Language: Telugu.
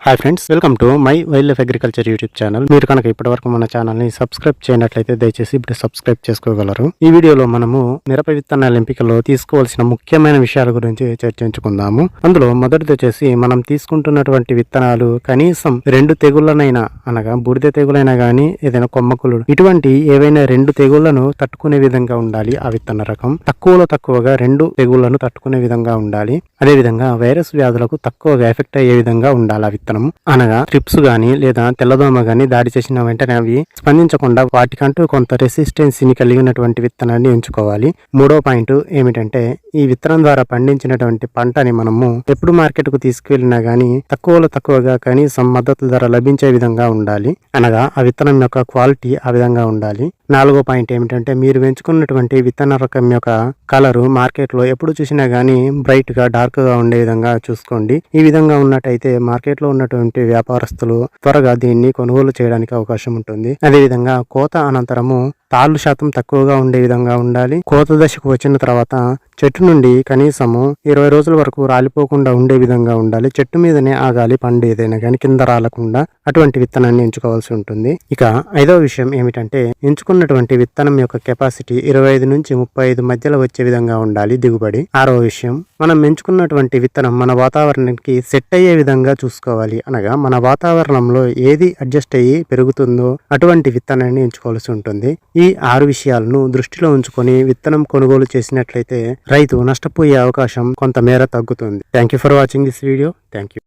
Hi friends welcome to my wild life agriculture YouTube channel మీరు కనుక ఇప్పటివరకు మన ఛానల్ని సబ్స్క్రైబ్ చేయనట్లయితే దయచేసి ఇప్పుడు సబ్స్క్రైబ్ చేసుకోగలరు. ఈ వీడియోలో మనము మిరప విత్తనాల ఎంపికలో తీసుకోవాల్సిన ముఖ్యమైన విషయాల గురించి చర్చించుకుందాము. అందులో మొదటిది వచ్చేసి మనం తీసుకుంటున్నటువంటి విత్తనాలు కనీసం రెండు తెగుళ్ళనైనా అనగా బూడిద తెగులైనా కానీ ఏదైనా కొమ్మకులు ఇటువంటి ఏవైనా రెండు తెగుళ్ళను తట్టుకునే విధంగా ఉండాలి ఆ విత్తన రకం. తక్కువలో తక్కువగా రెండు తెగుళ్ళను తట్టుకునే విధంగా ఉండాలి. అదే విధంగా వైరస్ వ్యాధులకు తక్కువగా ఎఫెక్ట్ అయ్యే విధంగా ఉండాలి ఆ విత్తనం అనగా ట్రిప్స్ గాని లేదా తెల్లదోమ గాని దాడి చేసిన వెంటనే అవి స్పందించకుండా వాటికంటూ కొంత రెసిస్టెన్సీని కలిగినటువంటి విత్తనాన్ని ఎంచుకోవాలి. మూడో పాయింట్ ఏమిటంటే ఈ విత్తనం ద్వారా పండించినటువంటి పంటని మనము ఎప్పుడు మార్కెట్కు తీసుకువెళ్ళినా గానీ తక్కువలో తక్కువగా కనీసం మద్దతు ధర లభించే విధంగా ఉండాలి. అనగా ఆ విత్తనం యొక్క క్వాలిటీ ఆ విధంగా ఉండాలి. నాలుగో పాయింట్ ఏమిటంటే మీరు పెంచుకున్నటువంటి విత్తన రకం యొక్క కలరు మార్కెట్లో ఎప్పుడు చూసినా కానీ బ్రైట్గా డార్క్గా ఉండే విధంగా చూసుకోండి. ఈ విధంగా ఉన్నట్టయితే మార్కెట్లో ఉన్నటువంటి వ్యాపారస్తులు త్వరగా దీన్ని కొనుగోలు చేయడానికి అవకాశం ఉంటుంది. అదే విధంగా కోత అనంతరము తాళ్ళు శాతం తక్కువగా ఉండే విధంగా ఉండాలి. కోత దశకు వచ్చిన తర్వాత చెట్టు నుండి కనీసము ఇరవై రోజుల వరకు రాలిపోకుండా ఉండే విధంగా ఉండాలి. చెట్టు మీదనే ఆగాలి పండు ఏదైనా కానీ కింద రాలకుండా అటువంటి విత్తనాన్ని ఎంచుకోవాల్సి ఉంటుంది. ఇక ఐదవ విషయం ఏమిటంటే ఎంచుకున్నటువంటి విత్తనం యొక్క కెపాసిటీ ఇరవై ఐదు నుంచి ముప్పై ఐదు మధ్యలో వచ్చే విధంగా ఉండాలి. దిగుబడి. ఆరవ విషయం మనం ఎంచుకున్నటువంటి విత్తనం మన వాతావరణానికి సెట్ అయ్యే విధంగా చూసుకోవాలి. అనగా మన వాతావరణంలో ఏది అడ్జస్ట్ అయ్యి పెరుగుతుందో అటువంటి విత్తనాన్ని ఎంచుకోవాల్సి ఉంటుంది. ఈ ఆరు విషయాలను దృష్టిలో ఉంచుకొని విత్తనం కొనుగోలు చేసినట్లయితే రైతు నష్టపోయే అవకాశం కొంతమేర తగ్గుతుంది. Thank you for watching this video thank you